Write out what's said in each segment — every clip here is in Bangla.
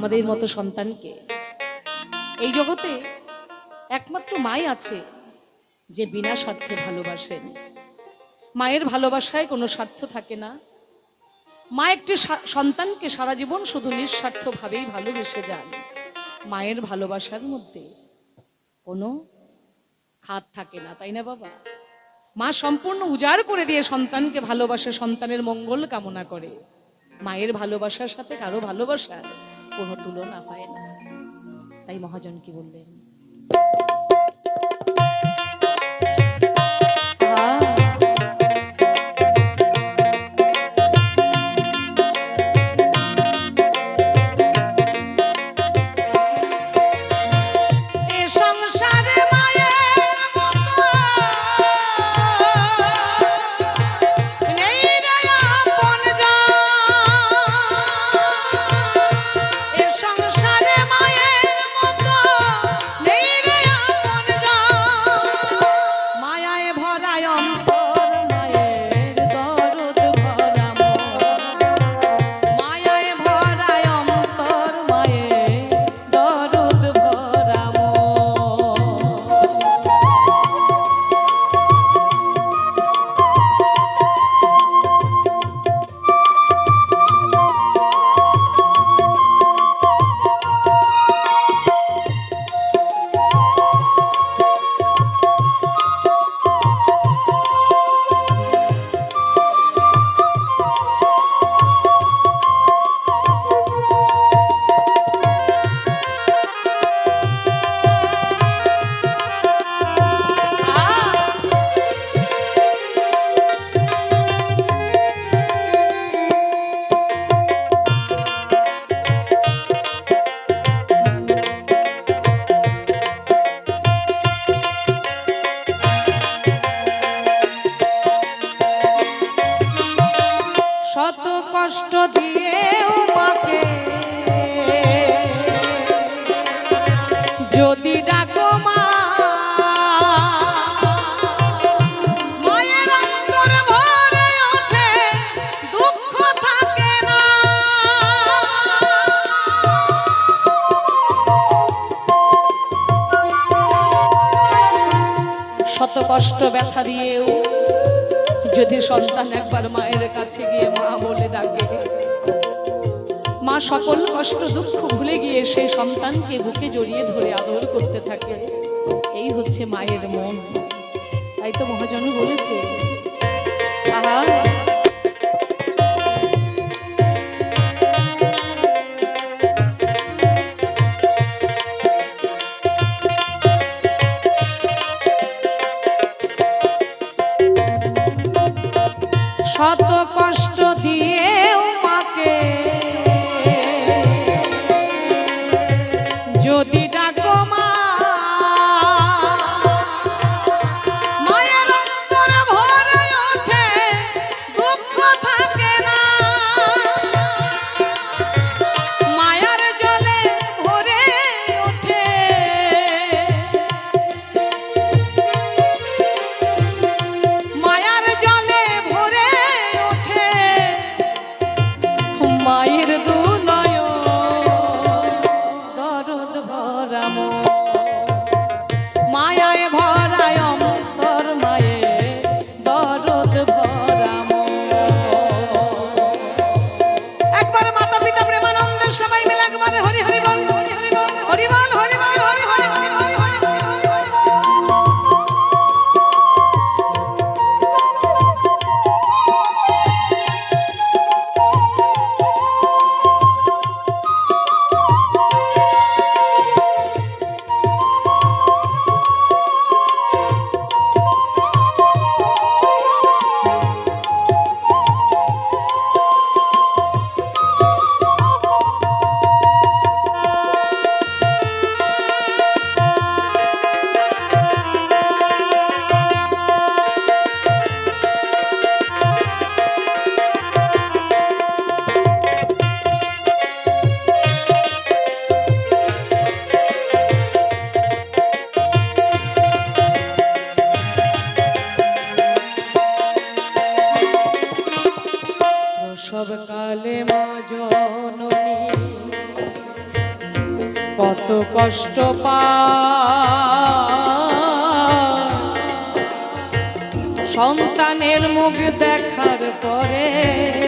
আমাদের মতো সন্তানকে। এই জগতে একমাত্র মাই আছে যে বিনা স্বার্থে ভালোবাসেন। মায়ের ভালোবাসায় কোনো স্বার্থ থাকে না। মা একটি সন্তানকে সারা জীবন শুধু নিঃস্বার্থভাবেই ভালোবেসে যান। মায়ের ভালোবাসার মধ্যে কোনো খাত থাকে না, তাই না বাবা? মা সম্পূর্ণ উজাড় করে দিয়ে সন্তানকে ভালোবাসে, সন্তানের মঙ্গল কামনা করে। মায়ের ভালোবাসার সাথে কারও ভালোবাসার কোনো তুলনা হয় না। তাই মহাজন কি বললেন? শত কষ্ট দিয়েও মাকে। যদি ডাকো মা কষ্ট ব্যথা দিয়েও যদি সন্তান একবার মায়ের কাছে গিয়ে মা বলে ডাকে, মা সকল কষ্ট দুঃখ ভুলে গিয়ে সেই সন্তানকে বুকে জড়িয়ে ধরে আদর করতে থাকে। এই হচ্ছে মায়ের মন। তাই তো মহাজন বলেছে আহা কষ্ট সন্তানের মুখ দেখার পরে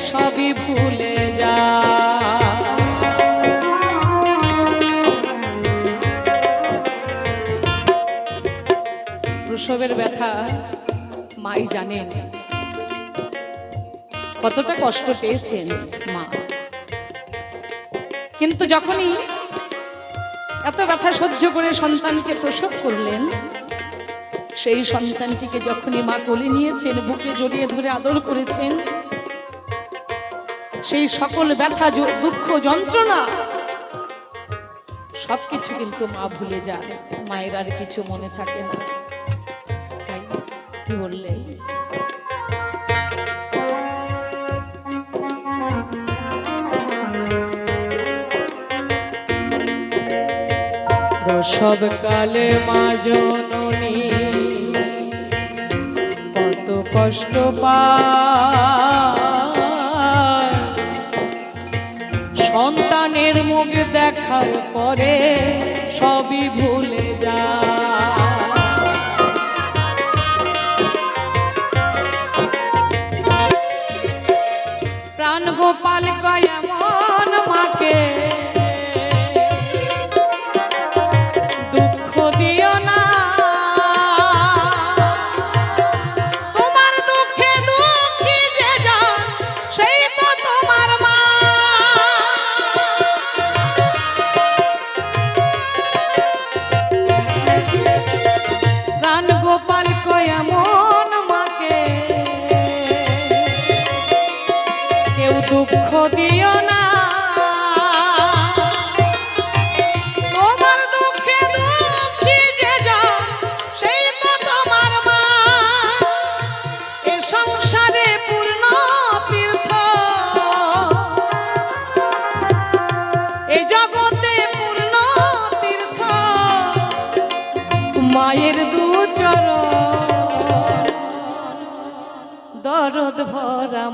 সবই ভুলে যা। প্রসবের ব্যথা মাই জানেন। কতটা কষ্ট পেয়েছেন মা। কিন্তু যখনই এত ব্যথা সহ্য করে সন্তানকে প্রসব করলেন। সেই সন্তানটিকে যখনই মা কোলে নিয়েছেন, বুকে জড়িয়ে ধরে আদর করেছেন, সেই সকল ব্যথা দুঃখ, যন্ত্রণা সবকিছু কিন্তু মা ভুলে যায় মায়ের আর কিছু মনে থাকে না। তাই কি বললে প্রসব কালে জননী কত কষ্ট সন্তানের মুখ দেখার পরে সবই ভুলে যায়। প্রাণ গোপাল কয় দরদ ভরা